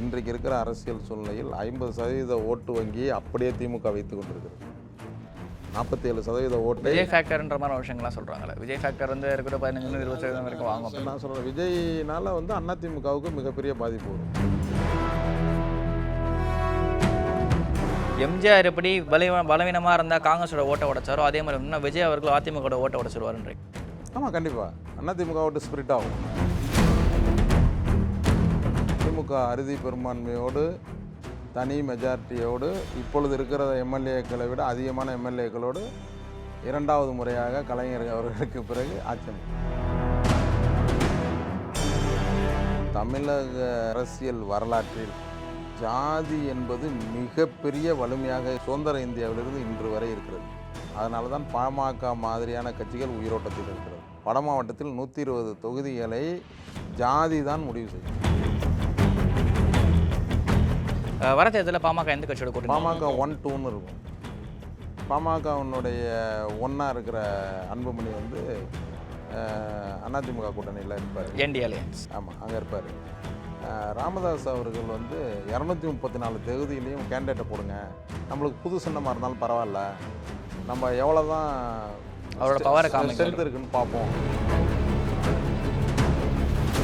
இன்றைக்கு இருக்கிற அரசியல் சூழ்நிலையில் ஐம்பது சதவீத ஓட்டு வங்கியை அப்படியே திமுக வைத்துக் கொண்டிருக்கிறது. நாற்பத்தேழு சதவீத ஓட்டை விஜய் ஃபேக்டர்ன்ற மாதிரி விஷயங்கள்லாம் சொல்கிறாங்களே விஜய் ஃபேக்டர் வந்து இருக்கிற பதினஞ்சுல இருபது சதவீதம் வரைக்கும் வாங்கும். நான் சொல்கிறேன் விஜய்னால வந்து அதிமுகவுக்கு மிகப்பெரிய பாதிப்பு வரும். எம்ஜிஆர் எப்படி பலவீன பலவீனமாக இருந்தால் காங்கிரஸோட ஓட்டை உடைச்சாரோ அதே மாதிரி இன்னும் விஜய் அவர்கள் அதிமுகவோட ஓட்டை உடைச்சிருவாருன்றீங்க ஆமாம் கண்டிப்பாக அதிமுக ஓட்டு ஸ்பிரிட் ஆகும். திமுக அறுதி பெரும்பான்மையோடு தனி மெஜாரிட்டியோடு இப்பொழுது இருக்கிற எம்எல்ஏக்களை விட அதிகமான எம்எல்ஏக்களோடு இரண்டாவது முறையாக கலைஞர் அவர்களுக்கு பிறகு ஆட்சி. தமிழக அரசியல் வரலாற்றில் ஜாதி என்பது மிகப்பெரிய வலிமையாக சுதந்திர இந்தியாவிலிருந்து இன்று வரை இருக்கிறது. அதனால தான் பாமக மாதிரியான கட்சிகள் உயிரோட்டத்தில் இருக்கிறது. வட மாவட்டத்தில் நூற்றி இருபது தொகுதிகளை ஜாதி தான் முடிவு செய்யும் வர தேர்தலில் பாமக எந்த கட்சியோட கூட்டணி? பாமக ஒன் டூன்னு இருக்கும். பாமகவினுடைய ஒன்றா இருக்கிற அன்புமணி வந்து அதிமுக கூட்டணியில் இருப்பார். NDA alliance. ஆமாம் அங்கே இருப்பார். ராமதாஸ் அவர்கள் வந்து இரநூத்தி முப்பத்தி நாலு தொகுதியிலையும் கேண்டிடேட்டை போடுங்க. நம்மளுக்கு புது சின்னமாக இருந்தாலும் பரவாயில்ல. நம்ம எவ்வளோ தான் அவரோட காமிக்க ஸ்ட்ரென்த் இருக்குன்னு பார்ப்போம்.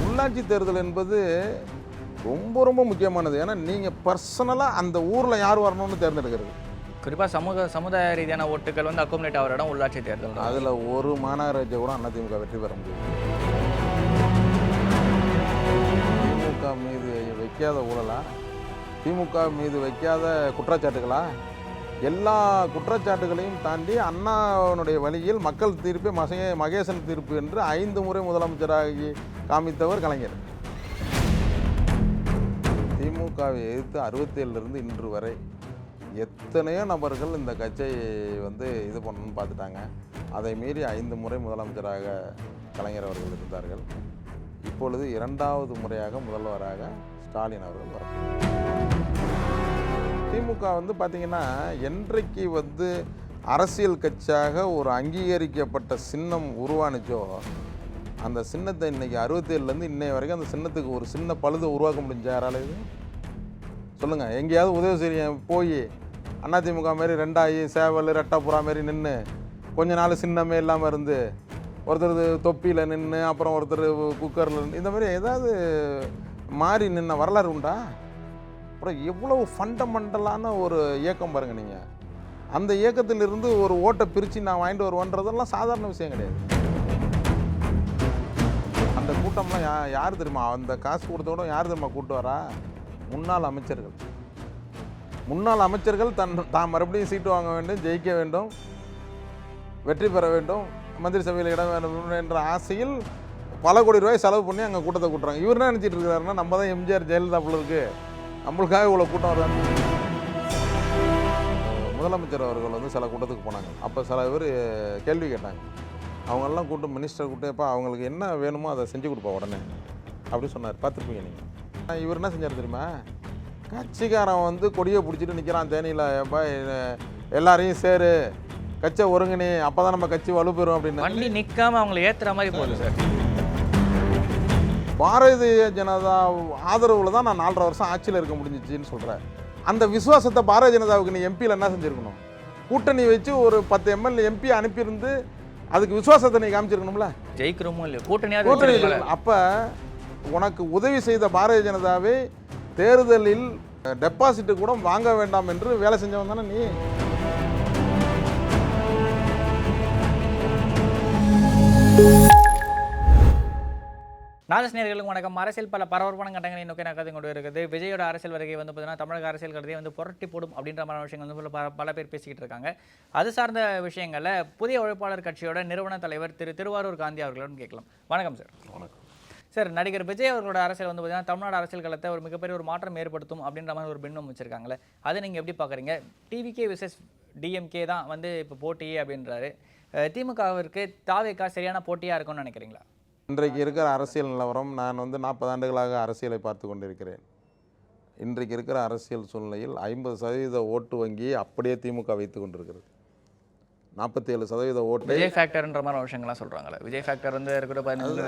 உள்ளாட்சி தேர்தல் என்பது ரொம்ப ரொம்ப முக்கியமானது. ஏன்னா நீங்கள் பர்சனலாக அந்த ஊரில் யார் வரணும்னு தேர்ந்தெடுக்கிறது. குறிப்பாக சமூக சமுதாய ரீதியான ஓட்டுகள் வந்து அக்குமுலேட் ஆகிற இடம் உள்ளாட்சி தேர்தல். அதில் ஒரு மாநகராட்சியை கூட அதிமுக வெற்றி பெற முடியும் திமுக மீது வைக்காத ஊழலா? திமுக மீது வைக்காத குற்றச்சாட்டுகளா? எல்லா குற்றச்சாட்டுகளையும் தாண்டி அண்ணாவினுடைய வழியில் மக்கள் தீர்ப்பே மசே மகேசன் தீர்ப்பு என்று ஐந்து முறை முதலமைச்சராகி காமித்தவர் கலைஞர். திமுகவை எதிர்த்து அறுபத்தேழுலேருந்து இன்று வரை எத்தனையோ நபர்கள் இந்த கட்சியை வந்து இது பண்ணணும்னு பார்த்துட்டாங்க. அதை மீறி ஐந்து முறை முதலமைச்சராக கலைஞர் அவர்கள் இருந்தார்கள். இப்பொழுது இரண்டாவது முறையாக முதல்வராக ஸ்டாலின் அவர்கள் வர திமுக வந்து பார்த்திங்கன்னா என்றைக்கு வந்து அரசியல் கட்சியாக ஒரு அங்கீகரிக்கப்பட்ட சின்னம் உருவானுச்சோ அந்த சின்னத்தை இன்னைக்கு அறுபத்தேழுலேருந்து இன்னைய வரைக்கும் அந்த சின்னத்துக்கு ஒரு சின்ன பழுதை உருவாக்க முடிஞ்ச யாரால இது? சொல்லுங்கள் எங்கேயாவது உதவி செய்ய போய் அதிமுக மாரி ரெண்டாயி சேவல் ரெட்டாப்புறா மாரி நின்று கொஞ்ச நாள் சின்னமே இல்லாமல் இருந்து ஒருத்தர் தொப்பியில் நின்று அப்புறம் ஒருத்தர் குக்கரில் நின்று இந்த மாதிரி ஏதாவது மாறி நின்ன வரலாறு உண்டா? அப்புறம் எவ்வளவு ஃபண்டமெண்டலான ஒரு இயக்கம் பாருங்கள் நீங்கள் அந்த இயக்கத்திலிருந்து ஒரு ஓட்டை பிரித்து நான் வாங்கிட்டு வருவேன்றதெல்லாம் சாதாரண விஷயம் கிடையாது. அந்த கூட்டம்லாம் யா யார் தெரியுமா? அந்த காசு கொடுத்தோட யார் தெரியுமா கூப்பிட்டு வரா? முன்னாள் அமைச்சர்கள். முன்னாள் அமைச்சர்கள் தன் தான் மறுபடியும் சீட்டு வாங்க வேண்டும் ஜெயிக்க வேண்டும் வெற்றி பெற வேண்டும் மந்திரி சபையில் இடம் வேண்டும் என்ற ஆசையில் பல கோடி ரூபாய் செலவு பண்ணி அங்கே கூட்டத்தை கூட்டுறாங்க. இவர் என்ன நினச்சிட்டு இருக்காருன்னா நம்ம தான் எம்ஜிஆர் ஜெயலலிதா போல இருக்கு. நம்மளுக்காக இவ்வளோ கூட்டம் வருது. முதலமைச்சர் அவர்கள் வந்து சில கூட்டத்துக்கு போனாங்க. அப்போ சில பேர் கேள்வி கேட்டாங்க. அவங்கெல்லாம் கூட்டம் மினிஸ்டர் கூட்டப்பா அவங்களுக்கு என்ன வேணுமோ அதை செஞ்சு கொடுப்பா உடனே. அப்படி சொன்னார். பார்த்துருப்பீங்க நீங்கள் இவர் என்ன செஞ்சார் தெரியுமா? கட்சிக்காரன் வந்து கொடியை பிடிச்சிட்டு நிற்கிறான் தேனியில். ஏப்பா எ- எல்லாரையும் சேரு. கட்சியை ஒருங்கினி அப்போ தான் நம்ம கட்சி வலுப்பெறும் அப்படின்னு. வண்டி நிற்காம அவங்களை ஏத்துற மாதிரி போகுது சார். பாரதிய ஜனதா ஆதரவில் தான் நான் நாலரை வருஷம் ஆட்சியில் இருக்க முடிஞ்சிச்சின்னு சொல்கிறேன் அந்த விசுவாசத்தை பாரதிய ஜனதாவுக்கு நீ எம்பியில் என்ன செஞ்சுருக்கணும்? கூட்டணி வச்சு ஒரு பத்து எம்எல்ஏ எம்பி அனுப்பியிருந்து அதுக்கு விசுவாசத்தை நீ காமிச்சிருக்கணும்ல? ஜெயிக்கிறோமோ இல்லையோ? கூட்டணியாவது கூட்டணி வச்சிருக்கீங்களா? அப்போ உனக்கு உதவி செய்த பாரதிய ஜனதாவை தேர்தலில் டெபாசிட் கூட வாங்க வேண்டாம் என்று வேலை செஞ்சவன் தானே நீ. நாதஸ் நேர்களுக்கு வணக்கம். அரசியல் பல பரபரப்பான கட்டங்களை நோக்கி நகர்ந்து கொண்டு இருக்குது. விஜயோட அரசியல் வருகை வந்து பார்த்தீங்கன்னா தமிழக அரசியல் கருதியை வந்து புரட்டி போடும் அப்படின்ற மாதிரி விஷயங்கள் வந்து பல பல பேர் பேசிக்கிட்டு இருக்காங்க. அது சார்ந்த விஷயங்களில் புதிய உழைப்பாளர் கட்சியோட நிறுவன தலைவர் திரு திருவாரூர் காந்தி அவர்களிடம் கேட்கலாம். வணக்கம் சார் வணக்கம். சார் நடிகர் விஜய் அவர்களோட அரசியல் வந்து பார்த்தீங்கன்னா தமிழ்நாடு அரசியல் களத்தை ஒரு மிகப்பெரிய ஒரு மாற்றம் ஏற்படுத்தும் அப்படின்ற மாதிரி ஒரு பின்னம் வச்சிருக்காங்களே அதை நீங்கள் எப்படி பார்க்குறீங்க டிவிகே விசஸ் டிஎம்கே தான் வந்து இப்போ போட்டியே அப்படின்றாரு. திமுகவிற்கு தாவேக்கா சரியான போட்டியாக இருக்கும்னு நினைக்கிறீங்களா? இன்றைக்கு இருக்கிற அரசியல் நிலவரம் நான் வந்து நாற்பது ஆண்டுகளாக அரசியலை பார்த்து கொண்டிருக்கிறேன். இன்றைக்கு இருக்கிற அரசியல் சூழ்நிலையில் ஐம்பது சதவீத ஓட்டு வங்கியை அப்படியே திமுக வைத்து கொண்டிருக்கிறது. நாற்பத்தேழு சதவீத ஓட்டை. விஜய் ஃபேக்டர்ன்ற மாதிரி விஷயங்கள்லாம் சொல்கிறாங்களே விஜய் ஃபேக்டர் வந்து இருக்கிற பதினஞ்சு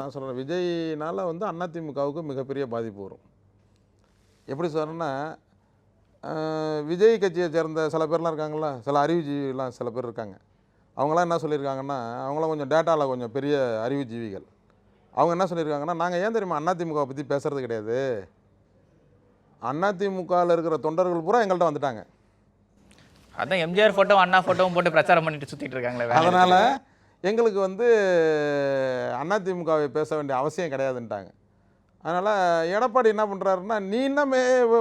நான் சொல்கிறேன் விஜய்னால வந்து அதிமுகவுக்கு மிகப்பெரிய பாதிப்பு வரும். எப்படி சொல்கிறேன்னா விஜய் கட்சியை சேர்ந்த சில பேர்லாம் இருக்காங்களா சில அறிவுஜீவிலாம் சில பேர் இருக்காங்க. அவங்களாம் என்ன சொல்லியிருக்காங்கன்னா அவங்களாம் கொஞ்சம் டேட்டாவில் கொஞ்சம் பெரிய அறிவுஜீவிகள். அவங்க என்ன சொல்லியிருக்காங்கன்னா நாங்கள் ஏன் தெரியுமா அதிமுகவை பற்றி பேசுறது கிடையாது? அதிமுகவில் இருக்கிற தொண்டர்கள் பூரா எங்கள்கிட்ட வந்துட்டாங்க. அதான் எம்ஜிஆர் ஃபோட்டோ அண்ணா ஃபோட்டோவும் போட்டு பிரச்சாரம் பண்ணிட்டு சுத்திட்டு இருக்காங்களே வேற அதனால் எங்களுக்கு வந்து அதிமுகவை பேச வேண்டிய அவசியம் கிடையாதுன்ட்டாங்க. அதனால் எடப்பாடி என்ன பண்ணுறாருன்னா நீ இன்னமே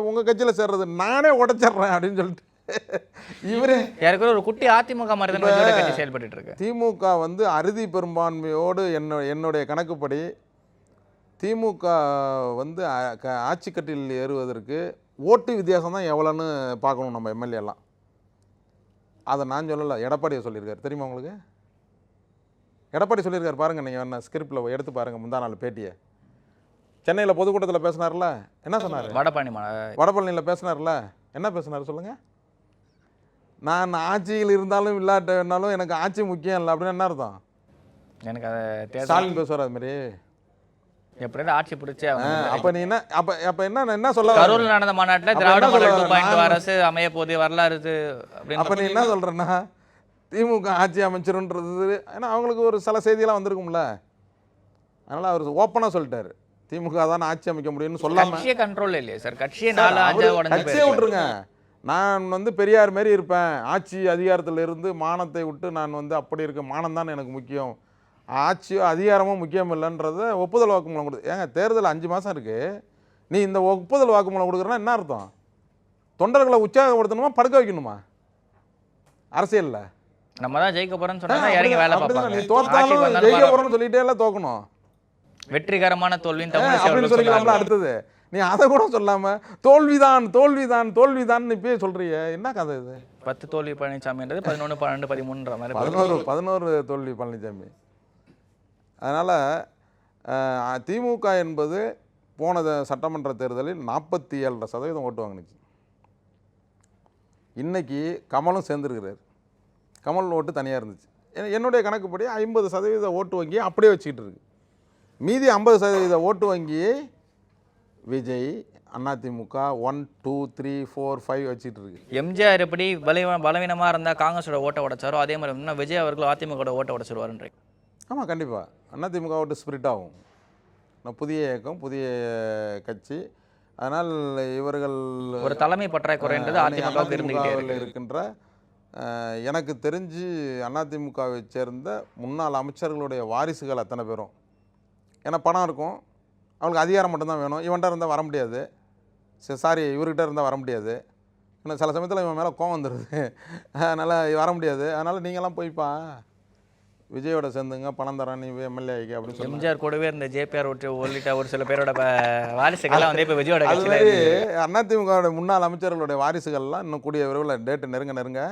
உங்கள் கட்சியில் சேர்றது நானே உடைச்சிட்றேன் அப்படின்னு சொல்லிட்டு. இவரே யாருக்கும் ஒரு குட்டி அதிமுக மாதிரி செயல்பட்டு இருக்கு. திமுக வந்து அறுதி பெரும்பான்மையோடு என்ன என்னுடைய கணக்குப்படி திமுக வந்து ஆட்சி கட்டில் ஏறுவதற்கு ஓட்டு வித்தியாசம் தான் எவ்வளோன்னு பார்க்கணும் நம்ம எம்எல்ஏலாம். அதை நான் சொல்லலை. எடப்பாடியை சொல்லியிருக்காரு. தெரியுமா உங்களுக்கு? எடப்பாடி சொல்லியிருக்காரு பாருங்கள் நீங்கள் என்ன ஸ்கிரிப்டில் எடுத்து பாருங்கள் முந்தா நாள் பேட்டியை. சென்னையில் பொதுக்கூட்டத்தில் பேசினார்ல? என்ன சொன்னார்? வடபழனி வடபழனியில் பேசினார்ல? என்ன பேசினார் சொல்லுங்க. நான் ஆட்சியில் இருந்தாலும் இல்லாட்டனாலும் எனக்கு ஆட்சி முக்கியம் இல்லை அப்படின்னு என்ன அர்த்தம்? எனக்கு அதை ஸ்டாலின் பேசுவார் அது மாதிரி. எப்படியாவது ஆட்சி பிடிச்சி அப்போ நீ என்ன அப்போ அப்போ என்ன என்ன சொல்ல? கரூர்ல நடந்த மாநாட்டுல திராவிட மாடல் டூ? பாயிண்ட் நான் அரசு அமைய போகுது வரலாறு அப்போ நீ என்ன சொல்கிறேன்னா திமுக ஆட்சி அமைச்சிருன்றது ஏன்னா அவங்களுக்கு ஒரு சில செய்தியெல்லாம் வந்திருக்கும்ல. அதனால் அவர் ஓப்பனாக சொல்லிட்டாரு. திமுக தான் ஆட்சி அமைக்க முடியும்னு சொல்லாமல் கட்சியே கண்ட்ரோல் இல்லையே சார். கட்சியே நாலு அஞ்சா கட்சியே விட்டுருங்க. நான் வந்து பெரியார் மாரி இருப்பேன். ஆட்சி அதிகாரத்தில் இருந்து மானத்தை விட்டு நான் வந்து அப்படி இருக்க மானம் தான் எனக்கு முக்கியம். ஆட்சியோ அதிகாரமோ முக்கியம் இல்லைன்றத ஒப்புதல் வாக்குமூலம் கொடு ஏங்க தேர்தல் அஞ்சு மாதம் இருக்குது நீ இந்த ஒப்புதல் வாக்குமூலம் கொடுக்குறனா என்ன அர்த்தம்? தொண்டர்களை உற்சாகப்படுத்தணுமா படுக்க வைக்கணுமா? அரசியலில். நம்ம தான் ஜெயிக்க போறோம்னு சொன்னா இறங்கி வேலை பார்ப்பாங்க. நீ தோத்தாலும் ஜெயிக்க. போகிறோம்னு சொல்லிட்டே எல்லாம் தோக்கணும். வெற்றிகரமான தோல்வின்னு அப்படின்னு அவர்கள் சொல்லிக்கலாம்ல. அடுத்தது. நீ அதை கூட சொல்லாம தோல்விதான் தோல்விதான் தோல்விதான் இப்பயே சொல்றிய. என்ன கதை இது? பத்து தோல்வி பழனிசாமின்றது பதினொன்று பன்னெண்டு பதிமூணுன்ற மாதிரி பதினோரு பதினோரு தோல்வி பழனிசாமி. அதனால் திமுக என்பது போன சட்டமன்ற தேர்தலில் நாற்பத்தி ஏழரை சதவீதம் ஓட்டு வாங்கினுச்சு. இன்றைக்கி கமலும் சேர்ந்துருக்கிறார். கமல் ஓட்டு தனியாக இருந்துச்சு. என்னுடைய கணக்குப்படி ஐம்பது சதவீத ஓட்டு வங்கியை அப்படியே வச்சுக்கிட்டு இருக்கு. மீதி ஐம்பது சதவீத ஓட்டு வங்கியை Vijay AIADMK one two three four five வச்சுட்டு இருக்கு. எம்ஜிஆர் எப்படி பலவீனமாக இருந்தால் காங்கிரஸோட ஓட்டை உடைச்சாரோ அதே மாதிரி விஜய் அவர்கள் அதிமுக ஓட்டை உடைச்சிருவாருன்றீங்க. ஆமாம் கண்டிப்பாக அதிமுக ஓட்டு ஸ்பிரிட் ஆகும். நான் புதிய இயக்கம் புதிய கட்சி. அதனால் இவர்கள் ஒரு தலைமை பற்றாக்குறைன்றது அதிமுகவில் இருக்கு. இருக்கின்ற எனக்கு தெரிஞ்சு அதிமுகவை சேர்ந்த முன்னாள் அமைச்சர்களுடைய வாரிசுகள் அத்தனை பேரும். ஏன்னா பணம் இருக்கும். அவங்களுக்கு அதிகாரம் மட்டும்தான் வேணும். இவன்கிட்ட இருந்தால் வர முடியாது. சாரி இவர்கிட்ட இருந்தால் வர முடியாது. இன்னும் சில சமயத்தில் இவன் மேலே கோவம் வந்துடுது அதனால் வர முடியாது. அதனால் நீங்களாம் போய்ப்பா. விஜயோட சேர்ந்துங்க பணம் தரேன் நீ எம்எல்ஏ ஆகிக்க அப்படின்னு சொல்லி எம்ஜிஆர் கூடவே இருந்த ஜேபிஆர் ஒட்டு உள்ளிட்ட ஒரு சில பேரோட வாரிசுகள்லாம் வந்து இப்போ விஜயோட அது கட்சியில மாதிரி இருக்கு. அதிமுகவுடைய முன்னாள் அமைச்சர்களுடைய வாரிசுகள்லாம் இன்னும் கூடிய விரைவில் டேட்டு நெருங்க நெருங்க.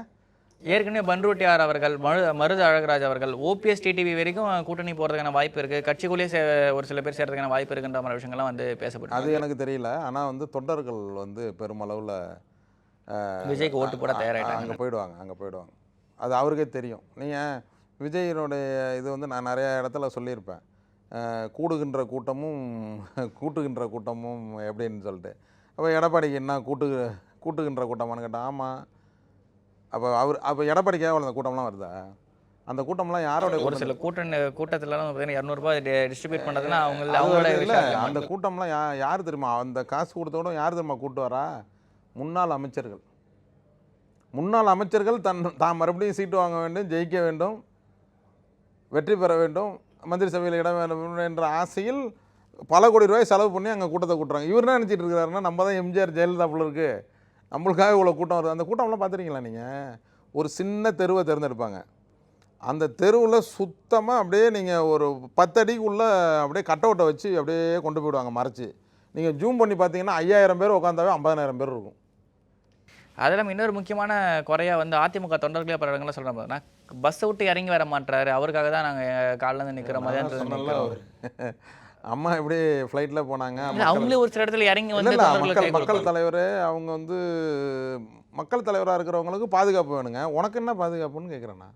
ஏற்கனவே பன்ருட்டியார் அவர்கள் மரு மருது அழகராஜ் அவர்கள் ஓபிஎஸ் டிடிவி வரைக்கும் கூட்டணி போறதுக்கான வாய்ப்பு இருக்கு. கட்சிக்குள்ளேயே ஒரு சில பேர் சேர்றதுக்கான வாய்ப்பு இருக்குன்ற மாதிரி விஷயங்கள்லாம் வந்து பேசப்படுது அது எனக்கு தெரியல. ஆனால் வந்து தொண்டர்கள் வந்து பெருமளவில் விஜய்க்கு ஓட்டு போட தயாராயிட்டாங்க. அங்கே போயிடுவாங்க அங்கே போயிடுவாங்க. அது அவருக்கே தெரியும். நீங்கள் விஜயினுடைய இது வந்து நான் நிறைய இடத்துல சொல்லியிருப்பேன். கூடுகின்ற கூட்டமும் கூட்டுகின்ற கூட்டமும் எப்படின்னு சொல்லிட்டு. அப்போ எடப்பாடிக்கு என்ன கூட்டு கூட்டுகின்ற கூட்டமான்னு கேட்டால் ஆமாம் அப்போ அவர் அப்போ எடப்பாடிக்காக அவ்வளோ அந்த கூட்டம்லாம் வருதா? அந்த கூட்டம்லாம் யாரோட ஒரு சில கூட்டணி கூட்டத்துலலாம் பார்த்தீங்கன்னா இரநூறுபா டிஸ்ட்ரிபியூட் பண்ணுறதுன்னா அவங்க அவங்களோட இல்ல, அந்த கூட்டம்லாம் யா யார் தெரியுமா? அந்த காசு கொடுத்தோட யார் தெரியுமா கூட்டு வரா? முன்னாள் அமைச்சர்கள். முன்னாள் அமைச்சர்கள் தன் தான் மறுபடியும் சீட்டு வாங்க வேண்டும் ஜெயிக்க வேண்டும். வெற்றி பெற வேண்டும் மந்திரி சபையில் இடம் வேண்டும் என்ற ஆசையில் பல கோடி ரூபாய் செலவு பண்ணி அங்கே கூட்டத்தை கூட்டுறாங்க. இவர் என்ன நினச்சிட்டு இருக்கிறாருன்னா நம்ம தான் எம்ஜிஆர் ஜெயலலிதா போல இருக்கு. நம்மளுக்காக இவ்வளோ கூட்டம் வருது. அந்த கூட்டம்லாம் பார்த்துருக்கீங்களா நீங்கள் ஒரு சின்ன தெருவை தேர்ந்தெடுப்பாங்க. அந்த தெருவில் சுத்தமாக அப்படியே நீங்கள் ஒரு பத்தடிக்குள்ளே அப்படியே கட்டவுட்டை வச்சு அப்படியே கொண்டு போயிடுவாங்க மறைச்சி. நீங்கள் ஜூம் பண்ணி பார்த்தீங்கன்னா ஐயாயிரம் பேர் உட்காந்தாவே ஐம்பதாயிரம் பேர் இருக்கும். அதெல்லாம் இன்னொரு முக்கியமான குறையாக வந்து அதிமுக தொண்டர்களே பல இடங்கள்ல சொல்கிறேன் பார்த்தீங்கன்னா பஸ்ஸை விட்டு இறங்கி வர மாட்டாரு அவருக்காக தான் நாங்கள் காலைல இருந்து நிற்கிறோம் மதியானத்துல இருந்து சொன்னல நிக்கிறோம். அம்மா எப்படி ஃப்ளைட்டில் போனாங்க? அவங்களே ஒரு சில இடத்துல இறங்கி வந்து மக்கள் மக்கள். தலைவர் அவங்க வந்து மக்கள் தலைவராக இருக்கிறவங்களுக்கு பாதுகாப்பு வேணுங்க. உனக்கு என்ன பாதுகாப்புன்னு கேட்குறேண்ணா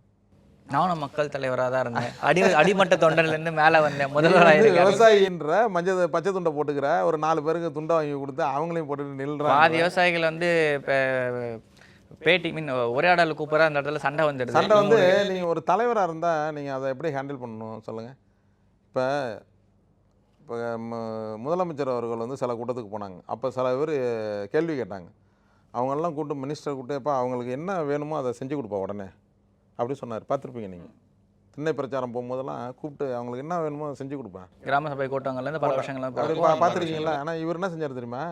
நானும் மக்கள் தலைவராக தான் இருந்தேன். அடி அடிமட்ட தொண்டர்லேருந்து மேலே வந்தேன். முதல்வராக விவசாயின்ற மஞ்சள் பச்சை துண்டை போட்டுக்கிற ஒரு நாலு பேருக்கு துண்டை வாங்கி கொடுத்து அவங்களையும் போட்டுட்டு நில்றாங்க. பாதி விவசாயிகள் வந்து இப்போ பேட்டி மீன் உரையாடல் கூப்பிட்ற அந்த இடத்துல சண்டை வந்துடுது. சண்டை வந்து நீங்கள் ஒரு தலைவராக இருந்தால் நீங்கள் அதை எப்படி ஹேண்டில் பண்ணணும் சொல்லுங்கள் இப்போ இப்போ முதலமைச்சர் அவர்கள் வந்து சில கூட்டத்துக்கு போனாங்க. அப்போ சில பேர் கேள்வி கேட்டாங்க. அவங்கெல்லாம் கூப்பிட்டு மினிஸ்டர் கூப்பிட்டேப்பா அவங்களுக்கு என்ன வேணுமோ அதை செஞ்சு கொடுப்பா உடனே. அப்படி சொன்னார். பார்த்துருப்பீங்க நீங்கள் திண்ணை பிரச்சாரம் போகும்போதெல்லாம் கூப்பிட்டு அவங்களுக்கு என்ன வேணுமோ அதை செஞ்சு கொடுப்பேன். கிராம சபை கூட்டங்கள்லேருந்து பல வருஷங்கள்லாம் பார்த்துருக்கீங்களா? ஆனால் இவர் என்ன செஞ்சார் தெரியுமா?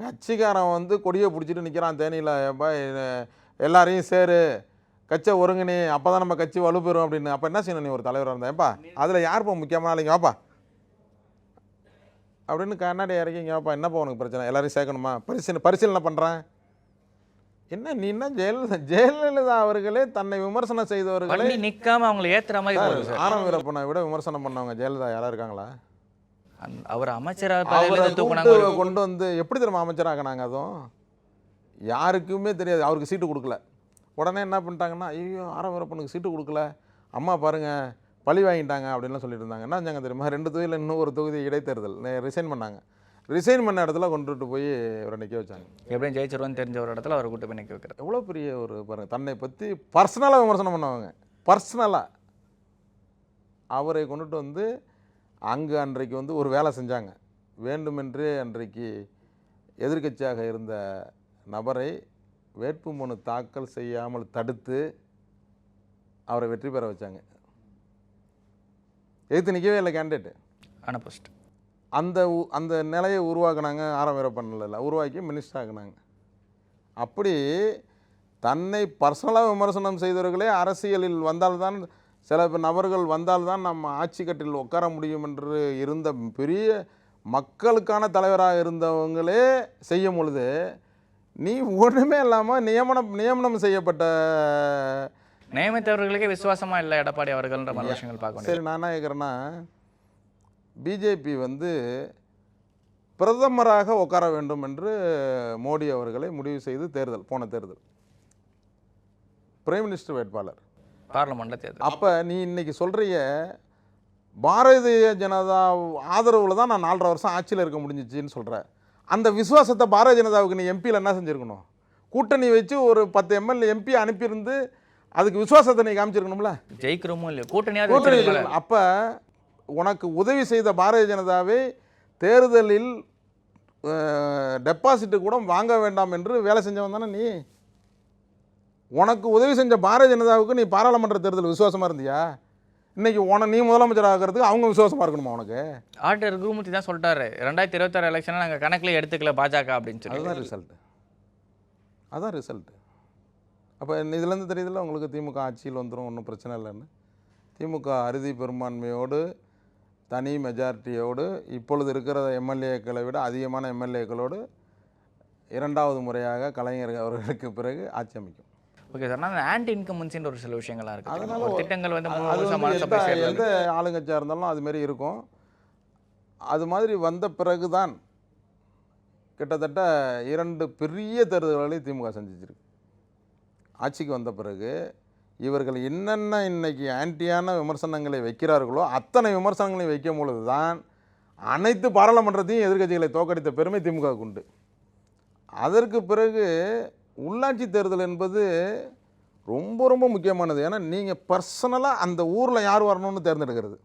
கட்சிக்காரன் வந்து கொடியை பிடிச்சிட்டு நிற்கிறான் தேனியில். ஏப்பா எ- எல்லாரையும் சேரு. கட்சை ஒருங்கினி அப்போ தான் நம்ம கட்சி வலுப்பெறும் அப்படின்னு. அப்போ என்ன செய்யணும் நீ ஒரு தலைவராக இருந்தேன் ஏப்பா அதில் யார்ப்பா முக்கியமான ஆளுங்க? வாப்பா. அப்படின்னு கண்ணாடி இறக்கி இங்கே வாப்பா என்னப்பா உனக்கு பிரச்சனை? எல்லாரையும் சேர்க்கணுமா? பரிசீலனை பரிசீலனை பண்ணுறேன் என்ன நீ என்ன ஜெயலலிதா ஜெயலலிதா அவர்களே தன்னை விமர்சனம் செய்தவர்களே? நிற்காம அவங்களை ஏற்றுற மாதிரி போகுது சார். ஆரம் வீரப்பனை விட விமர்சனம் பண்ணவங்க ஜெயலலிதா யாராவது இருக்காங்களா? அவர் அமைச்சராக அவரை கொண்டு வந்து எப்படி தெரியுமா அமைச்சராக்கினாங்க அதுவும்? யாருக்குமே தெரியாது. அவருக்கு சீட்டு கொடுக்கல. உடனே என்ன பண்ணிட்டாங்கன்னா ஐயோ ஆரவரப்பனுக்கு சீட்டு கொடுக்கல. அம்மா பாருங்க பழி வாங்கிட்டாங்க அப்படின்லாம் சொல்லிட்டு இருந்தாங்க. என்ன செஞ்சாங்க தெரியுமா? ரெண்டு தொகுதியில் இன்னும் ஒரு தொகுதி இடைத்தேர்தல். ரிசைன் பண்ணாங்க. ரிசைன் பண்ண இடத்துல கொண்டுட்டு போய் இவரை நிற்க வச்சாங்க. எப்படியும் ஜெயிச்சிருவோன்னு தெரிஞ்ச ஒரு இடத்துல அவர் கூட்டு போய் நிற்க வைக்கிறார் எவ்வளோ பெரிய ஒரு பாருங்க தன்னை பற்றி பர்சனலாக விமர்சனம் பண்ணவங்க. பர்சனலாக அவரை கொண்டுட்டு வந்து அங்கே அன்றைக்கு வந்து ஒரு வேலை செஞ்சாங்க. வேண்டுமென்றே அன்றைக்கு எதிர்க்கட்சியாக இருந்த நபரை வேட்புமனு தாக்கல் செய்யாமல் தடுத்து அவரை வெற்றி பெற வச்சாங்க. எதிர்த்து நிற்கவே இல்லை கேண்டிடேட் ஆனால் போஸ்ட் அந்த அந்த நிலையை உருவாக்குனாங்க ஆரம் வீரப்பனில் உருவாக்கி மினிஸ்டர் ஆக்குனாங்க. அப்படி தன்னை பர்சனலாக விமர்சனம் செய்தவர்களே அரசியலில் வந்தால்தான் சில நபர்கள் வந்தால்தான் நம்ம ஆட்சி கட்டில் உட்கார முடியும் என்று இருந்த பெரிய மக்களுக்கான தலைவராக இருந்தவங்களே செய்யும் பொழுது நீ ஒன்றுமே இல்லாமல் நியமனம் நியமனம் செய்யப்பட்ட நியமித்தவர்களுக்கே விசுவாசமா இல்லை எடப்பாடி அவர்கள்ன்ற மாதிரி விஷயங்கள் பார்க்க வேண்டியது. சரி நான் என்ன கேட்குறேன்னா பிஜேபி வந்து பிரதமராக உட்கார வேண்டும் என்று மோடி அவர்களை முடிவு செய்து தேர்தல் போன தேர்தல். பிரைம் மினிஸ்டர் வேட்பாளர். பார்லமெண்ட்ல தேர்தல். அப்போ நீ இன்னைக்கு சொல்கிறிய பாரதிய ஜனதா ஆதரவில் தான் நான் நாலரை வருஷம் ஆட்சியில் இருக்க முடிஞ்சிச்சின்னு சொல்கிற அந்த விசுவாசத்தை பாரதிய ஜனதாவுக்கு நீ எம்பியில் என்ன செஞ்சுருக்கணும்? கூட்டணி வச்சு ஒரு பத்து எம்எல்ஏ எம்பி அனுப்பியிருந்து அதுக்கு விசுவாசத்தை நீ காமிச்சிருக்கணும்ல? ஜெயிக்கிறோமோ இல்லையோ? கூட்டணியாவது கூட்டணி? அப்ப உனக்கு உதவி செய்த பாரதிய ஜனதாவை தேர்தலில் டெபாசிட்டு கூட வாங்க வேண்டாம் என்று வேலை செஞ்சவன் தானே நீ? உனக்கு உதவி செஞ்ச பாரதிய ஜனதாவுக்கு நீ பாராளுமன்ற தேர்தல் விசுவாசமா இருந்தியா? இன்னைக்கு உன நீ முதலமைச்சர் ஆகிறதுக்கு அவங்க விசுவாசமா இருக்கணுமா உனக்கு? ஆர்டர் குருமூர்த்தி தான் சொல்லிட்டாரு. ரெண்டாயிரத்தி இருபத்தாறு எலெக்ஷனை நாங்கள் கணக்கில் எடுத்துக்கல பாஜக அப்படின்னு சொல்லி. அதுதான் ரிசல்ட் அதான் ரிசல்ட் அப்போ இதுலேருந்து தெரியுதுல்ல? உங்களுக்கு திமுக ஆட்சியில் வந்துடும் ஒன்றும் பிரச்சனை இல்லைன்னு. திமுக அறுதி பெரும்பான்மையோடு தனி மெஜாரிட்டியோடு இப்பொழுது இருக்கிற எம்எல்ஏக்களை விட அதிகமான எம்எல்ஏக்களோடு இரண்டாவது முறையாக கலைஞர் அவர்களுக்கு பிறகு ஆட்சி அமைக்கும். ஓகே சார் நான் ஆன்டி இன்கம்பன்சின்ற ஒரு சில விஷயங்கள்லாம் இருக்கு அதனால திட்டங்கள் வந்து அது எந்த ஆளுங்கட்சியாக இருந்தாலும் அது மாதிரி இருக்கும். அது மாதிரி வந்த பிறகு தான் கிட்டத்தட்ட இரண்டு பெரிய தேர்தல்களை திமுக சந்திச்சிருக்கு. ஆட்சிக்கு வந்த பிறகு இவர்கள் என்னென்ன இன்னைக்கு ஆன்டியான விமர்சனங்களை வைக்கிறார்களோ அத்தனை விமர்சனங்களையும் வைக்கும் பொழுது தான் அனைத்து பாராளுமன்றத்தையும் எதிர்க்கட்சிகளை தோக்கடித்த பெருமை திமுகவுக்கு உண்டு. அதற்கு பிறகு உள்ளாட்சி தேர்தல் என்பது ரொம்ப ரொம்ப முக்கியமானது. ஏன்னா நீங்கள் பர்சனலாக அந்த ஊரில் யார் வரணும்னு தேர்ந்தெடுக்கிறது.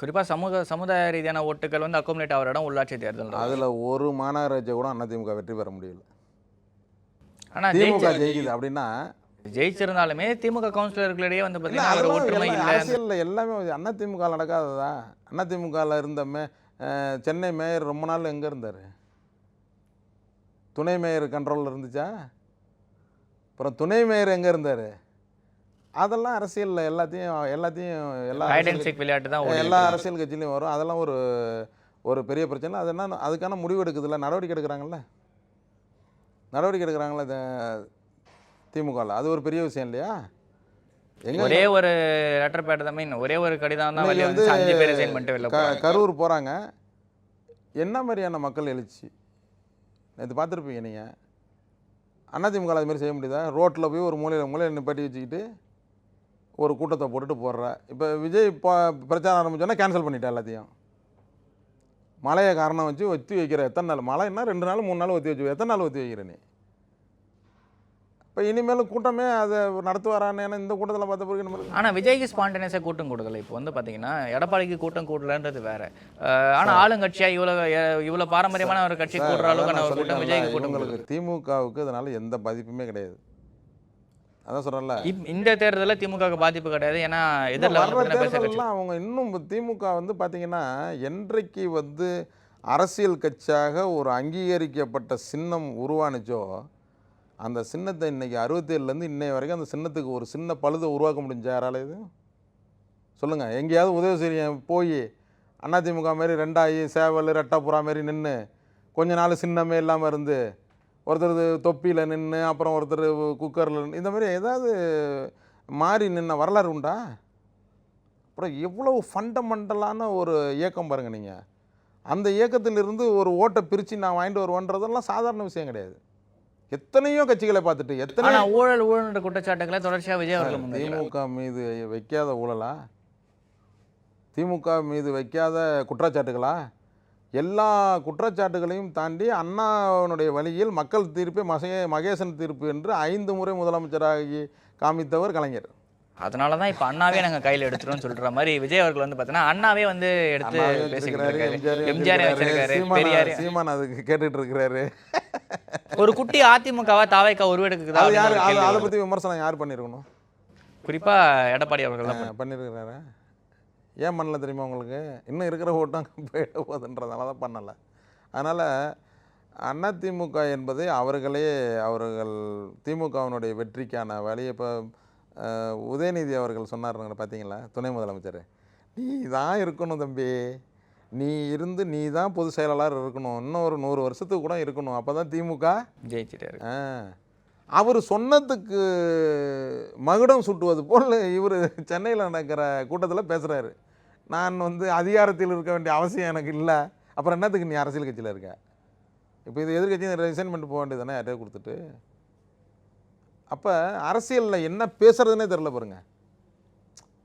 குறிப்பா சமூக சமுதாய ரீதியான ஓட்டுகள் வந்து அக்குமுலேட் ஆகிற இடம் உள்ளாட்சி தேர்தல். அதில் ஒரு மாநகராட்சியை கூட அதிமுக வெற்றி பெற முடியல. ஆனா திமுக ஜெயிக்குது அப்படின்னா ஜெயிச்சிருந்தாலுமே திமுக கவுன்சிலர்களிடையே வந்து பார்த்தீங்கன்னா ஒற்றுமை இல்லை. அரசியல்ல எல்லாமே அண்ணா திமுக நடக்காததா? அண்ணா திமுகவில் இருந்த மே சென்னை மேயர் ரொம்ப நாள் எங்கே இருந்தார்? துணை மேயர் கண்ட்ரோலில் இருந்துச்சா? அப்புறம் துணை மேயர் எங்கே இருந்தார்? அதெல்லாம் அரசியலில் எல்லாத்தையும் எல்லாத்தையும் எல்லா விளையாட்டு தான் எல்லா அரசியல் கட்சியிலையும் வரும். அதெல்லாம் ஒரு ஒரு பெரிய பிரச்சனை. அது என்ன அதுக்கான முடிவு எடுக்குதுல்ல. நடவடிக்கை எடுக்கிறாங்கல்ல? நடவடிக்கை எடுக்கிறாங்களே திமுகவில் அது ஒரு பெரிய விஷயம் இல்லையா? எங்க ஒரே ஒரு லெட்டர் பேட் தான் ஒரே ஒரு கடிதம் தான் வெளியே வந்து அஞ்சு பேர் ரிசைன் பண்ணிட்டு வெளில. கரூர் போகிறாங்க என்ன மாதிரியான மக்கள் எழுச்சி? நேற்று பார்த்துருப்பீங்க நீங்கள் அதிமுக அது மாதிரி செய்ய முடியுதா? ரோட்டில் போய் ஒரு மூலையில் மூலையில் நிப்பாட்டி வச்சுக்கிட்டு ஒரு கூட்டத்தை போட்டுட்டு போடுற. இப்போ விஜய் இப்போ பிரச்சாரம் ஆரம்பிச்சோன்னா கேன்சல் பண்ணிட்டேன் எல்லாத்தையும். மழையை காரணம் வச்சு ஒத்தி வைக்கிற எத்தனை நாள்? மழைன்னா ரெண்டு நாள் மூணு நாள் ஒத்தி வச்சு எத்தனை நாள் ஒத்தி வைக்கிற நீ? இப்போ இனிமேலும் கூட்டமே அதை நடத்துவாரான்னு இந்த கூட்டத்தில் பார்த்த பிறகு நம்ம ஆனா விஜய்க்கு ஸ்பான்டேனியஸாக கூட்டம் கொடுக்கல. இப்போ வந்து பாத்தீங்கன்னா எடப்பாடிக்கு கூட்டம் கூடலன்றது வேற. அஹ் ஆனா ஆளுங்கட்சியா இவ்வளவு அஹ் இவ்வளவு பாரம்பரியமான ஒரு கட்சி கூடுற அளவுக்கான ஒரு கூட்டம் விஜய்க்கு கூட்டம் உங்களுக்கு திமுகவுக்கு இதனால எந்த பாதிப்புமே கிடையாது. அதான் சொல்கிறேன்ல இந்த தேர்தலில் திமுக பாதிப்பு கிடையாது. ஏன்னா எதிரில் தேர்தல்லாம் அவங்க இன்னும் திமுக வந்து பார்த்தீங்கன்னா என்றைக்கு வந்து அரசியல் கட்சியாக ஒரு அங்கீகரிக்கப்பட்ட சின்னம் உருவானுச்சோ அந்த சின்னத்தை இன்னைக்கு அறுபத்தேழுலேருந்து இன்னைய வரைக்கும் அந்த சின்னத்துக்கு ஒரு சின்ன பழுதை உருவாக்க முடிஞ்சா யாரால இது? சொல்லுங்கள் எங்கேயாவது உதவி செய்ய போய் அதிமுக மாரி ரெண்டாயி சேவல் ரெட்டாப்புறா மாரி நின்று கொஞ்ச நாள் சின்னமே இல்லாமல் இருந்து ஒருத்தர் தொப்பியில் நின்று அப்புறம் ஒருத்தர் குக்கரில் இந்த மாதிரி ஏதாவது மாறி நின்ன வரலாறு உண்டா? அப்புறம் எவ்வளோ ஃபண்டமெண்டலான ஒரு இயக்கம் பாருங்கள் நீங்கள் அந்த இயக்கத்திலிருந்து ஒரு ஓட்டை பிரித்து நான் வாங்கிட்டு வருவோன்றதெல்லாம் சாதாரண விஷயம் கிடையாது. எத்தனையோ கட்சிகளை பார்த்துட்டு எத்தனை ஊழல் ஊழல்ன்ற குற்றச்சாட்டுகளை தொடர்ச்சியா விஜய் அவர்கள் திமுக மீது வைக்காத ஊழலா? திமுக மீது வைக்காத குற்றச்சாட்டுகளா? எல்லா குற்றச்சாட்டுகளையும் தாண்டி அண்ணாவினுடைய வழியில் மக்கள் தீர்ப்பே மசே மகேசன் தீர்ப்பு என்று ஐந்து முறை முதலமைச்சராகி காமித்தவர் கலைஞர். அதனால தான் இப்போ அண்ணாவே நாங்க கையில எடுத்துறோம்னு சொல்ற மாதிரி விஜய் அவர்கள் வந்து பார்த்தீங்கன்னா அண்ணாவே வந்து எடுத்து இருக்காரு. எம்ஜிஆர் வச்சிருக்காரு சீமான் அதுக்கு கேட்டுட்டு இருக்கிறாரு. ஒரு குட்டி அதிமுகவா தாவைக்கா உருவெடுக்குதா அது யார்? அதை அதை. பற்றி விமர்சனம் யார் பண்ணியிருக்கணும் குறிப்பா எடப்பாடி அவர்கள் தான் பண்ணியிருக்கிறாரு ஏன் பண்ணல தெரியுமா உங்களுக்கு? இன்னும் இருக்கிற ஓட்டம் போயிட போகுதுன்றதுனால தான் பண்ணலை. அதனால் அதிமுக என்பதை அவர்களே அவர்கள் திமுகவினுடைய வெற்றிக்கான வழியை இப்போ உதயநிதி அவர்கள் சொன்னாருங்க பார்த்தீங்களா துணை முதலமைச்சர். நீ தான் இருக்கணும் தம்பி. நீ இருந்து நீ தான் பொதுச் செயலாளர் இருக்கணும். இன்னும் ஒரு நூறு வருஷத்துக்கு கூட இருக்கணும். அப்போ தான் திமுக ஜெயிச்சிட்டாரு. அவர் சொன்னதுக்கு மகுடம் சுட்டுவது போல் இவர் சென்னையில் நடக்கிற கூட்டத்தில் பேசுகிறாரு நான் வந்து அதிகாரத்தில் இருக்க வேண்டிய அவசியம் எனக்கு இல்லை. அப்புறம் என்னத்துக்கு நீ அரசியல் கட்சியில் இருக்க? இப்போ இது எதிர்கட்சி ரிசைன் பண்ணிட்டு போக வேண்டியது தானே யார்ட்டே கொடுத்துட்டு? அப்போ அரசியலில் என்ன பேசுறதுனே தெரில பாருங்க.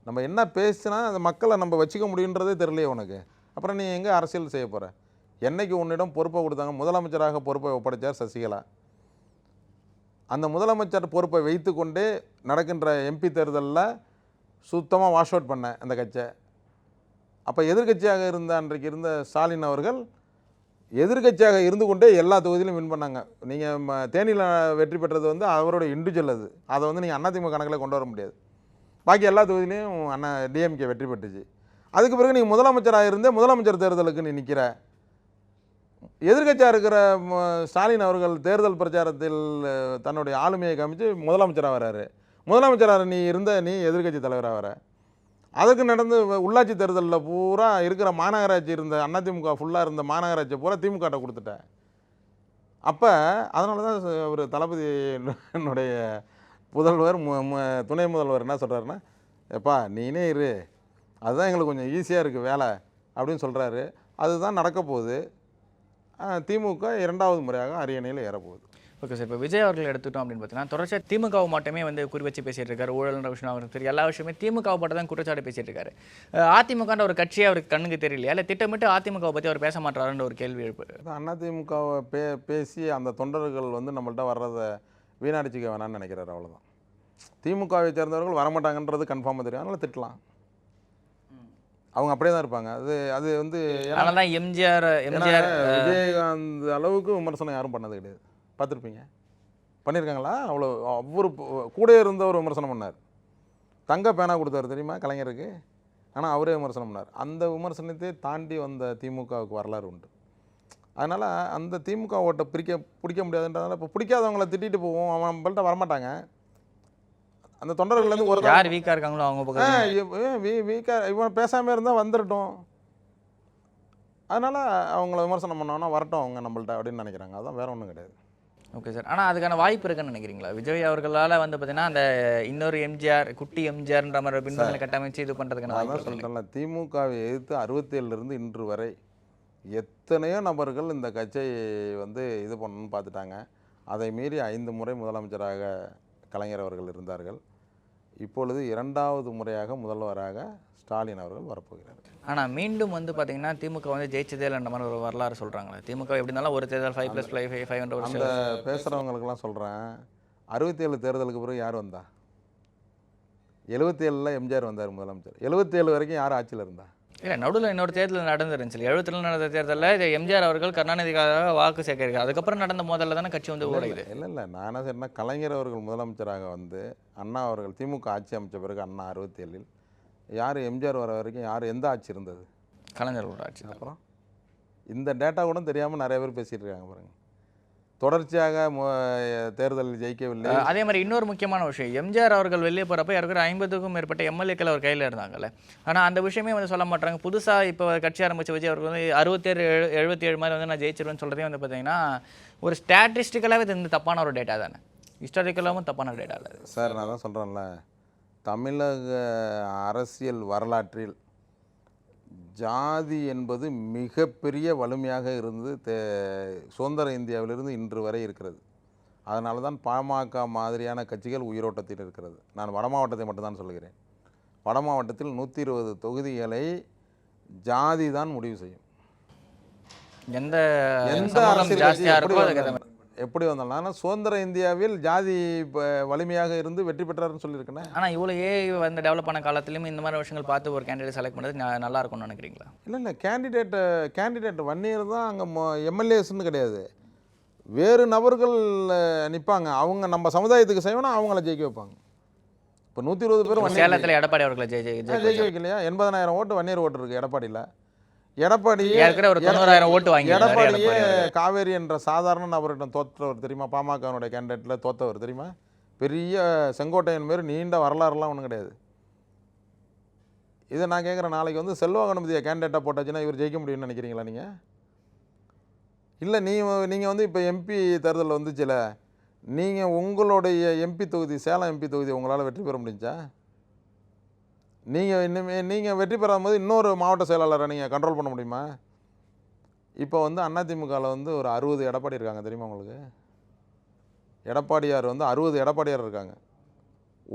நம்ம என்ன பேசினா அந்த மக்களை நம்ம வச்சுக்க முடியுன்றதே தெரியலையே உனக்கு. அப்புறம் நீ எங்கே அரசியல் செய்ய போகிற என்றைக்கு உன்னிடம் பொறுப்பை கொடுத்தாங்க? முதலமைச்சராக பொறுப்பை ஒப்படைத்தார் சசிகலா. அந்த முதலமைச்சர் பொறுப்பை வைத்துக்கொண்டே நடக்கின்ற எம்பி தேர்தலில் சுத்தமாக வாஷ் அவுட் பண்ணேன் அந்த கட்சியை. அப்போ எதிர்க்கட்சியாக இருந்த அன்றைக்கு இருந்த ஸ்டாலின் அவர்கள் எதிர்க்கட்சியாக இருந்து கொண்டே எல்லா தொகுதியிலும் வின் பண்ணாங்க. நீங்கள் தேனியில் வெற்றி பெற்றது வந்து அவரோட இண்டிவிஜுவல் அது. அதை வந்து நீங்கள் அதிமுக கணக்கில் கொண்டு வர முடியாது. பாக்கி எல்லா தொகுதியிலையும் அண்ணா டிஎம்கே வெற்றி பெற்றுச்சு. அதுக்கு பிறகு நீங்கள் முதலமைச்சராக இருந்தே முதலமைச்சர் தேர்தலுக்கு நீ நிற்கிற எதிர்கட்சியாக இருக்கிற ஸ்டாலின் அவர்கள் தேர்தல் பிரச்சாரத்தில் தன்னுடைய ஆளுமையை காமிச்சு முதலமைச்சராக வராரு. முதலமைச்சராக நீ இருந்த நீ எதிர்க்கட்சி தலைவராக வர. அதுக்கு நடந்து உள்ளாட்சி தேர்தலில் பூரா இருக்கிற மாநகராட்சி இருந்த அதிமுக ஃபுல்லாக இருந்த மாநகராட்சி பூரா திமுகட்ட கொடுத்துட்டேன் அப்போ அதனால தான் ஒரு தளபதி என்னுடைய புதல்வர் மு- மு- துணை முதல்வர் என்ன சொல்கிறாருன்னா எப்பா நீனே இரு. அதுதான் எங்களுக்கு கொஞ்சம் ஈஸியாக இருக்குது வேலை அப்படின்னு சொல்கிறாரு அதுதான் நடக்க போகுது. திமுக இரண்டாவது முறையாக அரியணையில் ஏறப்போகுது. ஓகே சார் இப்போ விஜய் அவர்கள் எடுத்துட்டோம் அப்படின்னு பார்த்தீங்கன்னா தொடர்ச்சியாக திமுகவை மட்டுமே வந்து குறி வச்சு பேசிட்டு இருக்காரு. ஊழல்ன்ற விஷயம் அவருக்கு தெரியும். எல்லா விஷயமே திமுகவை மட்டும் தான் குற்றச்சாட்டு பேசிட்டு இருக்காரு. அதிமுகன்ற ஒரு கட்சியே அவருக்கு கண்ணுக்கு தெரியலையா? இல்லை திட்டமிட்டு அதிமுகவை பற்றி அவர் பேச மாட்டாருன்ற ஒரு கேள்வி எழுப்பு. அதிமுகவை பே பேசி அந்த தொண்டர்கள் வந்து நம்மள்ட்ட வர்றதை வீணடிச்சிக்க வேணாம்னு நினைக்கிறாரு அவ்வளோதான் திமுகவை சேர்ந்தவர்கள் வரமாட்டாங்கன்றது கன்ஃபார்மாக தெரியும். அதனால் திட்டலாம். அவங்க அப்படியே தான் இருப்பாங்க. அது அது வந்து அதனால தான் எம்ஜிஆர் எம்ஜிஆர் விஜயகாந்த் அளவுக்கு விமர்சனம் யாரும் பண்ணது கிடையாது. பார்த்துருப்பீங்க? பண்ணியிருக்காங்களா அவ்வளோ அவர் கூட இருந்தவர் விமர்சனம் பண்ணார். தங்க பேனா கொடுத்தாரு தெரியுமா கலைஞருக்கு? ஆனால் அவரே விமர்சனம் பண்ணார். அந்த விமர்சனத்தை தாண்டி வந்த திமுகவுக்கு வரலாறு உண்டு. அதனால் அந்த திமுக ஓட்டை பிரிக்க பிடிக்க முடியாதுன்றதால இப்போ பிடிக்காதவங்கள திட்டிட்டு போவோம். அவன் நம்மள்ட்ட வரமாட்டாங்க. அந்த தொண்டர்கள்லேருந்து ஒரு யார் வீக்காக இருக்காங்களோ அவங்க பக்கம் வீ வீக்கா இவன் பேசாமல் இருந்தால் வந்துடட்டும் அதனால் அவங்கள விமர்சனம் பண்ணோன்னா வரட்டும் அவங்க நம்மள்ட்ட அப்படின்னு நினைக்கிறாங்க. அதான் வேற ஒன்றும் கிடையாது. ஓகே சார் ஆனால் அதுக்கான வாய்ப்பு இருக்குன்னு நினைக்கிறீங்களா? விஜய் அவர்களால் வந்து பார்த்தீங்கன்னா அந்த இன்னொரு எம்ஜிஆர் குட்டி எம்ஜிஆர்ன்ற மாதிரி பின்புல கட்டமைச்சு இது பண்ணுறதுக்கான வாய்ப்பு? சொல்லிட்டேன்ல திமுகவை எதிர்த்து அறுபத்தேழுலேருந்து இன்று வரை எத்தனையோ நபர்கள் இந்த கட்சியை வந்து இது பண்ணணும்னு பார்த்துட்டாங்க. அதை மீறி ஐந்து முறை முதலமைச்சராக கலைஞர் அவர்கள் இருந்தார்கள். இப்பொழுது இரண்டாவது முறையாக முதல்வராக ஸ்டாலின் அவர்கள் வரப்போகிறார். ஆனால் மீண்டும் வந்து பார்த்தீங்கன்னா திமுக வந்து ஜெயிச்சதே இல்லைன்ற மாதிரி ஒரு வரலாறு சொல்கிறாங்களே திமுக எப்படி இருந்தாலும் ஒரு தேர்தல் five plus five five five hundred அந்த பேசுகிறவங்களுக்கெல்லாம் சொல்கிறேன் அறுபத்தேழு தேர்தலுக்கு பிறகு யார் வந்தா? எழுபத்தேழில் எம்ஜிஆர் வந்தார் முதலமைச்சர். எழுபத்தேழு வரைக்கும் யார் ஆட்சியில் இருந்தா? இல்லை நடுவில் இன்னொரு தேர்தல் நடந்துருந்துச்சு. எழுபத்தில் நடந்த தேர்தலில் இது எம்ஜிஆர் அவர்கள் கருணாநிதிக்காக வாக்கு சேர்க்கிறார் அதுக்கப்புறம் நடந்த மோதலில் தானே கட்சி வந்து உடையுது இல்லை இல்லை நான் என்ன சொன்னா கலைஞர் அவர்கள் முதலமைச்சராக வந்து அண்ணா அவர்கள் திமுக ஆட்சி அமைச்ச பிறகு அண்ணா அறுபத்தேழில் யார் எம்ஜிஆர் வர வரைக்கும் யார் எந்த ஆட்சி இருந்தது? கலைஞர்களோட ஆட்சி. அப்புறம் இந்த டேட்டா கூட தெரியாமல் நிறைய பேர் பேசிட்டு இருக்காங்க பாருங்க. தொடர்ச்சியாக தேர்தலில் ஜெயிக்கவில்லை. அதே மாதிரி இன்னொரு முக்கியமான விஷயம். எம்ஜிஆர் அவர்கள் வெளியே போகிறப்ப இருக்கிற ஐம்பதுக்கும் மேற்பட்ட எம்எல்ஏக்கள் அவர் கையில் இருந்தாங்கல்ல. ஆனால் அந்த விஷயமே வந்து சொல்ல மாட்டாங்க. புதுசாக இப்போ கட்சி ஆரம்பிச்ச விஜய் அவர்கள் வந்து அறுபத்தேழு எழு எழுபத்தி ஏழு மாதிரி வந்து நான் ஜெயிச்சிருவேன்னு சொல்கிறதே வந்து பார்த்தீங்கன்னா ஒரு ஸ்டாட்டிஸ்டிக்கலாகவே இது வந்து தப்பான ஒரு டேட்டா தானே. ஹிஸ்டாரிக்கலாகவும் தப்பான டேட்டா இல்லை. சார் நான் தான் சொல்கிறேன்ல தமிழக அரசியல் வரலாற்றில் ஜாதி என்பது மிகப்பெரிய வலிமையாக இருந்து தே சுதந்திர இந்தியாவிலிருந்து இன்று வரை இருக்கிறது. அதனால தான் பாமக மாதிரியான கட்சிகள் உயிரோட்டத்தில் இருக்கிறது. நான் வட மாவட்டத்தை மட்டும்தான் சொல்கிறேன். வட மாவட்டத்தில் நூற்றி இருபது தொகுதிகளை ஜாதி தான் முடிவு செய்யும். எந்த எந்த அரசியல் எப்படி வந்தாலும். ஆனால் சுதந்திர இந்தியாவில் ஜாதி வலிமையாக இருந்து வெற்றி பெற்றாருன்னு சொல்லியிருக்கேனே. ஆனால் இவ்வளோ ஏஐ வந்து டெவலப் பண்ண காலத்துலையும் இந்த மாதிரி விஷயங்கள் பார்த்து ஒரு கேண்டிடேட் செலக்ட் பண்ணுறது நல்லா இருக்கும்னு நினைக்கிறீங்களா? இல்லை இல்லை. கேண்டிடேட்டை கேண்டிடேட் ஒன் இயர் தான் அங்கே எம்எல்ஏஸ்னு கிடையாது. வேறு நபர்கள் நிற்பாங்க அவங்க நம்ம சமுதாயத்துக்கு செய்யணும் அவங்கள ஜெயிக்க வைப்பாங்க. இப்போ நூற்றி இருபது பேர் சேலத்தில் எடப்பாடி அவர்களை ஜெய் ஜெய் ஜெய் ஜெயிக்க வைக்கலையா? எண்பதனாயிரம் ஓட்டு வன்னியர் ஓட்டு இருக்குது எடப்பாடியில். எடப்பாடி ஏற்கனவே ஒரு தொண்ணூறாயிரம் ஓட்டு வாங்கி எடப்பாடியே காவேரி என்ற சாதாரண நபரிடம் தோற்றவர் தெரியுமா? பாமகனுடைய கேண்டிடேட்டில் தோத்தவர் தெரியுமா? பெரிய செங்கோட்டையன் மாரி நீண்ட வரலாறுலாம் ஒன்றும் கிடையாது. இதை நான் கேட்குறேன் நாளைக்கு வந்து செல்வ கணபதியை கேண்டிடேட்டாக போட்டாச்சுன்னா இவர் ஜெயிக்க முடியும்னு நினைக்கிறீங்களா நீங்கள் இல்லை நீ நீங்கள் வந்து இப்போ எம்பி தேர்தலில் வந்துச்சுல நீங்கள் உங்களுடைய எம்பி தொகுதி சேலம் எம்பி தொகுதி உங்களால் வெற்றி பெற முடிஞ்சா? நீங்கள் இன்னுமே நீங்கள் வெற்றி பெறாத போது இன்னொரு மாவட்ட செயலாளரை நீங்கள் கண்ட்ரோல் பண்ண முடியுமா? இப்போ வந்து அதிமுகவில் வந்து ஒரு அறுபது எடப்பாடி இருக்காங்க தெரியுமா உங்களுக்கு? எடப்பாடியார் வந்து அறுபது எடப்பாடியார் இருக்காங்க.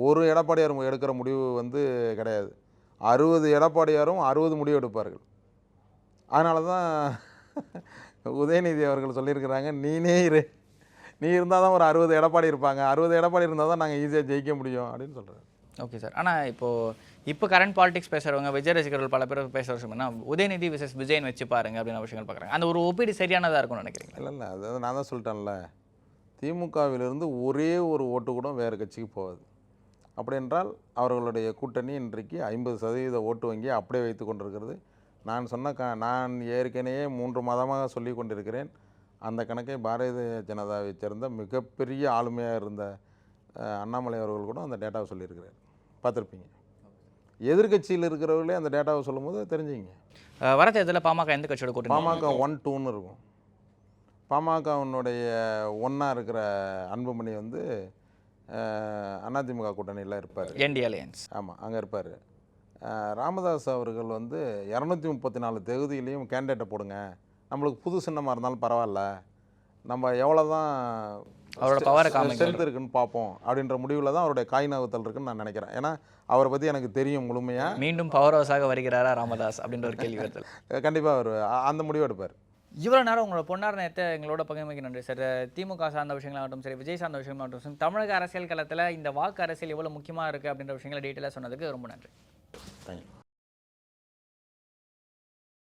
ஒரு எடப்பாடியார் எடுக்கிற முடிவு வந்து கிடையாது. அறுபது எடப்பாடியாரும் அறுபது முடிவு எடுப்பார்கள். அதனால தான் உதயநிதி அவர்கள் சொல்லியிருக்கிறாங்க நீனே இரு. நீ இருந்தால் தான் ஒரு அறுபது எடப்பாடி இருப்பாங்க. அறுபது எடப்பாடி இருந்தால் தான் நாங்கள் ஈஸியாக ஜெயிக்க முடியும். அப்படின்னு சொல்கிறாரு ஓகே சார் ஆனால் இப்போது இப்போ கரண்ட் பாலிடிக்ஸ் பேசுகிறவங்க விஜய் ரசிகர்கள் பல பேர் பேசுகிற விஷயம் என்ன உதயநிதி விசஸ் விஜயன் வச்சு பாருங்க அப்படின்னு விஷயங்கள் பார்க்குறாங்க. அந்த ஒரு ஒப்பீடு சரியானதாக இருக்கும்னு நினைக்கிறீங்க இல்லை இல்லை. அது நான் தான் சொல்லிட்டேன்ல. திமுகவிலிருந்து ஒரே ஒரு ஓட்டு கூட வேறு கட்சிக்கு போகாது. அப்படி என்றால் அவர்களுடைய கூட்டணி இன்றைக்கு ஐம்பது சதவீத ஓட்டு வங்கி அப்படியே வைத்து கொண்டிருக்கிறது. நான் சொன்ன க நான் ஏற்கனவே மூன்று மாதமாக சொல்லி கொண்டிருக்கிறேன். அந்த கணக்கை பாரதிய ஜனதாவைச் சேர்ந்த மிகப்பெரிய ஆளுமையாக இருந்த அண்ணாமலை அவர்கள் கூட அந்த டேட்டாவை சொல்லியிருக்கிறார். பார்த்துருப்பீங்க. எதிர்க்கட்சியில் இருக்கிறவர்களே அந்த டேட்டாவை சொல்லும்போது தெரிஞ்சுங்க அஹ் வர தேர்தலில் பாமக எந்த கட்சியோட கூட்டணி பாமக ஒன் டூன்னு இருக்கும். பாமகவினுடைய ஒன்றா இருக்கிற அன்புமணி வந்து அதிமுக கூட்டணியில் இருப்பார். என்டி அலையன்ஸ் ஆமாம் அங்கே இருப்பார். ராமதாஸ் அவர்கள் வந்து இரநூத்தி முப்பத்தி நாலு தொகுதியிலையும் கேண்டிடேட்டை போடுங்க. நம்மளுக்கு புது சின்னமாக இருந்தாலும் பரவாயில்ல. நம்ம எவ்வளோ தான் அவரோட காமிக்கணும். ஸ்ட்ரென்த் இருக்குன்னு பார்ப்போம் அப்படின்ற முடிவில் தான் அவருடைய காய் நகர்த்தல் இருக்குன்னு நான் நினைக்கிறேன். ஏன்னா அவரை பற்றி எனக்கு தெரியும் முழுமையாக மீண்டும் பவர் ஹவுஸாக வருகிறாரா ராமதாஸ் அப்படின்ற ஒரு கேள்வி வருது. கண்டிப்பாக அவர் அந்த முடிவு எடுப்பார். இவ்வளோ நேரம் உங்களோட பொன்னார் நேரத்தை எங்களோட பகிர்மைக்கு நன்றி சார். திமுக சார்ந்த விஷயங்களாகட்டும் சரி விஜய் சார்ந்த விஷயமாகட்டும் சரி தமிழக அரசியல் களத்தில் இந்த வாக்கு அரசியல் எவ்வளோ முக்கியமாக இருக்குது அப்படின்ற விஷயங்களை டீட்டெயிலாக சொன்னதுக்கு ரொம்ப நன்றி. தேங்க்யூ